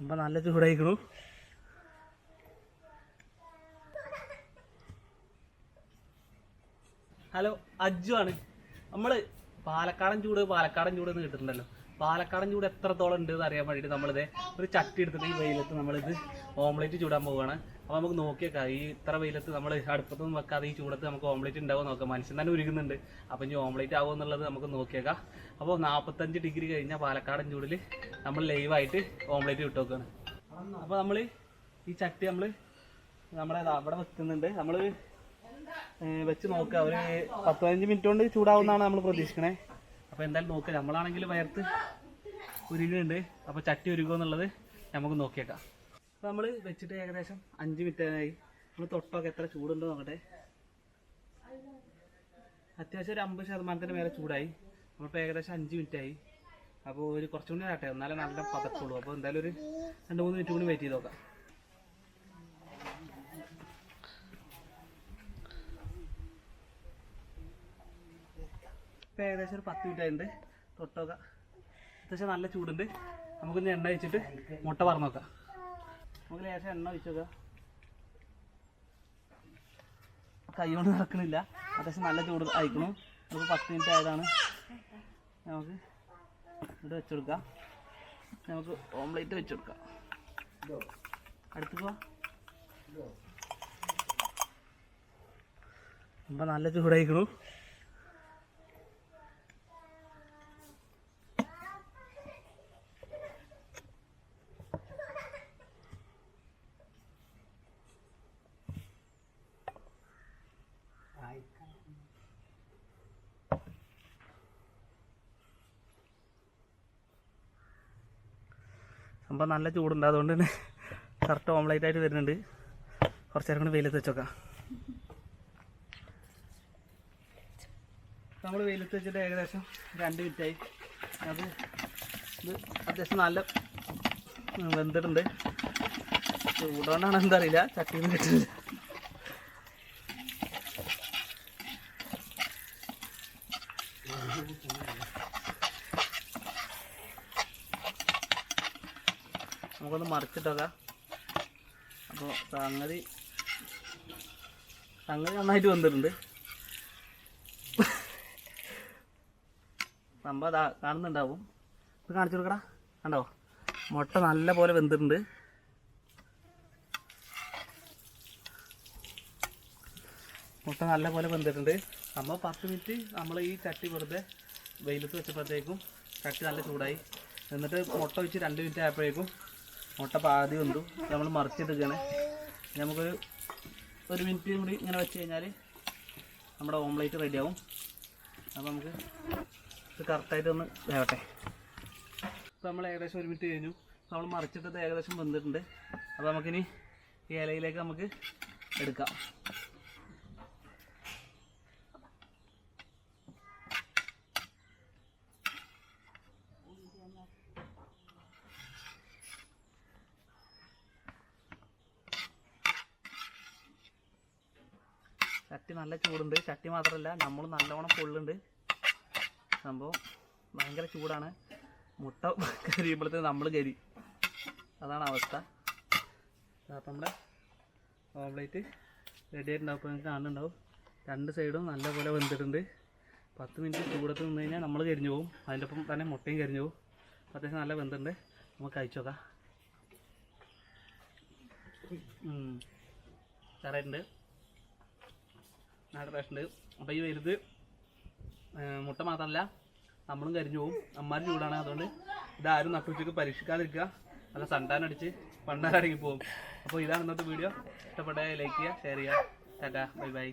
അപ്പം നല്ല ചൂടായിക്കണു. ഹലോ അജ്ജു ആണ്. നമ്മൾ പാലക്കാടൻ ചൂട് പാലക്കാടൻ ചൂട് എന്ന് കിട്ടുന്നുണ്ടല്ലോ പാലക്കാടൻ ചൂട് എത്രത്തോളം ഉണ്ട് എന്ന് അറിയാൻ വേണ്ടിയിട്ട് നമ്മളിത് ഒരു ചട്ടി എടുത്തിട്ട് ഈ വെയിലത്ത് നമ്മളിത് ഓംലേറ്റ് ചൂടാൻ പോവുകയാണ് അപ്പോൾ നമുക്ക് നോക്കിയേക്കാം ഈ ഇത്ര വെയിലത്ത് നമ്മൾ അടുപ്പത്തൊന്നും വെക്കാതെ ഈ ചൂടത്ത് നമുക്ക് ഓംലേറ്റ് ഉണ്ടാവും നോക്കാം. മനുഷ്യൻ തന്നെ ഉരുകുന്നുണ്ട്. അപ്പം ഇനി ഓംലേറ്റ് ആവുമോ എന്നുള്ളത് നമുക്ക് നോക്കിയേക്കാം. അപ്പോൾ നാൽപ്പത്തഞ്ച് ഡിഗ്രി കഴിഞ്ഞാൽ പാലക്കാടൻ ചൂടിൽ നമ്മൾ ലൈവായിട്ട് ഓംലേറ്റ് വിട്ട് നോക്കുകയാണ് അപ്പോൾ നമ്മൾ ഈ ചട്ടി നമ്മൾ നമ്മുടെ അവിടെ വെക്കുന്നുണ്ട്. നമ്മൾ വെച്ച് നോക്കുക ഒരു പത്ത് പതിനഞ്ച് മിനിറ്റ് കൊണ്ട് ചൂടാവുന്നതാണ് നമ്മൾ പ്രതീക്ഷിക്കണേ. അപ്പോൾ എന്തായാലും നോക്ക് നമ്മളാണെങ്കിൽ വയർത്ത് ഉരുകുന്നുണ്ട് അപ്പോൾ ചട്ടി ഉരുകുമോ എന്നുള്ളത് നമുക്ക് നോക്കിയേക്കാം. അപ്പോൾ നമ്മൾ വെച്ചിട്ട് ഏകദേശം അഞ്ച് മിനിറ്റായി നമ്മൾ തൊട്ടൊക്കെ എത്ര ചൂടുണ്ടോ നോക്കട്ടെ. അത്യാവശ്യം ഒരു അമ്പത് ശതമാനത്തിന് മേലെ ചൂടായി. നമ്മളിപ്പോൾ ഏകദേശം അഞ്ച് മിനിറ്റായി അപ്പോൾ ഒരു കുറച്ചും കൂടി ആട്ടെ എന്നാലേ നല്ല പതക്കുള്ളൂ അപ്പോൾ എന്തായാലും ഒരു രണ്ട് മൂന്ന് മിനിറ്റ് കൂടി വെയിറ്റ് ചെയ്ത് നോക്കാം. ഇപ്പം ഏകദേശം ഒരു പത്ത് മിനിറ്റ് ആയിട്ടുണ്ട്. തൊട്ടൊക്കെ. അത്യാവശ്യം നല്ല ചൂടുണ്ട്. നമുക്കൊന്ന് എണ്ണ വെച്ചിട്ട് മുട്ട പറന്ന് നോക്കാം നമുക്ക് ലേശം എണ്ണ ഒഴിച്ച് നോക്കാം. കൈ കൊണ്ട് നടക്കണില്ല. അത്യാവശ്യം നല്ല ചൂട് അയക്കണം നമുക്ക് പത്ത് മിനിറ്റ് ആയതാണ്. നമുക്ക് ഇവിടെ വെച്ചെടുക്കാം നമുക്ക് ഓംലേറ്റ് വെച്ചെടുക്കാം അടുത്ത് പോവാ. നല്ല ചൂടായിക്കണു. സംഭവം നല്ല ചൂടുണ്ട് അതുകൊണ്ട് തന്നെ കറക്റ്റ് ഓംലൈറ്റ് ആയിട്ട് വരുന്നുണ്ട്. കുറച്ച് നേരം കൂടി വെയിലത്ത് വെച്ചോക്കാം. നമ്മൾ വെയിലത്ത് വെച്ചിട്ട് ഏകദേശം രണ്ട് മിനിറ്റായി അത് ഇത് അത്യാവശ്യം നല്ല വെന്തിട്ടുണ്ട്. ചൂടുകൊണ്ടാണ് എന്താ അറിയില്ല ചട്ടിയിൽ നിന്ന് കിട്ടുന്നില്ല. നമുക്കൊന്ന് മറിച്ചിട്ടൊക്കെ അപ്പോൾ സംഗതി സംഗതി നന്നായിട്ട് വന്നിട്ടുണ്ട്. സംഭവം അതാ കാണുന്നുണ്ടാവും. ഇത് കാണിച്ചു കൊടുക്കടാ. കണ്ടോ? മുട്ട നല്ല പോലെ വെന്തിട്ടുണ്ട്. മുട്ട നല്ല പോലെ വെന്തിട്ടുണ്ട്. നമ്മൾ പത്ത് മിനിറ്റ് നമ്മൾ ഈ ചട്ടി വെറുതെ വെയിലത്ത് വെച്ചപ്പോഴത്തേക്കും ചട്ടി നല്ല ചൂടായി. എന്നിട്ട് മുട്ട വെച്ച് രണ്ട് മിനിറ്റ് ആയപ്പോഴേക്കും മുട്ട പാതി കൊണ്ടു നമ്മൾ മറിച്ചിട്ടിരിക്കുകയാണ് നമുക്കൊരു ഒരു മിനിറ്റ് കൂടി ഇങ്ങനെ വെച്ച് കഴിഞ്ഞാൽ നമ്മുടെ ഓംലേറ്റ് റെഡിയാവും. അപ്പോൾ നമുക്ക് ഇത് കറക്റ്റായിട്ട് ഒന്ന് വേവട്ടെ. ഇപ്പോൾ നമ്മൾ ഏകദേശം ഒരു മിനിറ്റ് കഴിഞ്ഞു. നമ്മൾ മറിച്ചിട്ടത് ഏകദേശം വന്നിട്ടുണ്ട് അപ്പോൾ നമുക്കിനി ഈ ഇലയിലേക്ക് നമുക്ക് എടുക്കാം. ചട്ടി നല്ല ചൂടുണ്ട്. ചട്ടി മാത്രമല്ല നമ്മൾ നല്ലവണ്ണം പൊള്ളുണ്ട്. സംഭവം ഭയങ്കര ചൂടാണ്. മുട്ട കരിയുമ്പോഴത്തേക്ക് നമ്മൾ കരി. അതാണ് അവസ്ഥ. അപ്പം നമ്മുടെ ഓംലേറ്റ് റെഡി ആയിട്ടുണ്ടാവും. അപ്പോൾ നിങ്ങൾക്ക് കാണുന്നുണ്ടാവും. രണ്ട് സൈഡും നല്ലപോലെ വെന്തിട്ടുണ്ട്. പത്ത് മിനിറ്റ് ചൂടത്ത് നിന്ന് കഴിഞ്ഞാൽ നമ്മൾ കരിഞ്ഞു പോകും. അതിന്റെ ഒപ്പം തന്നെ മുട്ടയും കരിഞ്ഞു പോകും. അപ്പോൾ അത്യാവശ്യം നല്ല വെന്തുണ്ട്. നമുക്ക് കഴിച്ചു നോക്കാം. കറയുണ്ട് നല്ല റേഷൻ ഉണ്ട് അപ്പോൾ ഈ വരുത് മുട്ട മാത്രമല്ല നമ്മളും കരിഞ്ഞു പോകും അമ്മാരും ചൂടാണ് അതുകൊണ്ട് ഇതാരും നട്ടുച്ചയ്ക്ക് പരീക്ഷിക്കാതിരിക്കുക. നല്ല സണ്ടാൻ അടിച്ച് പണ്ടാരടങ്ങി പോകും അപ്പോൾ ഇതാണ് ഇന്നത്തെ വീഡിയോ ഇഷ്ടപ്പെട്ട ലൈക്ക് ചെയ്യുക ഷെയർ ചെയ്യുക. Tata bye bye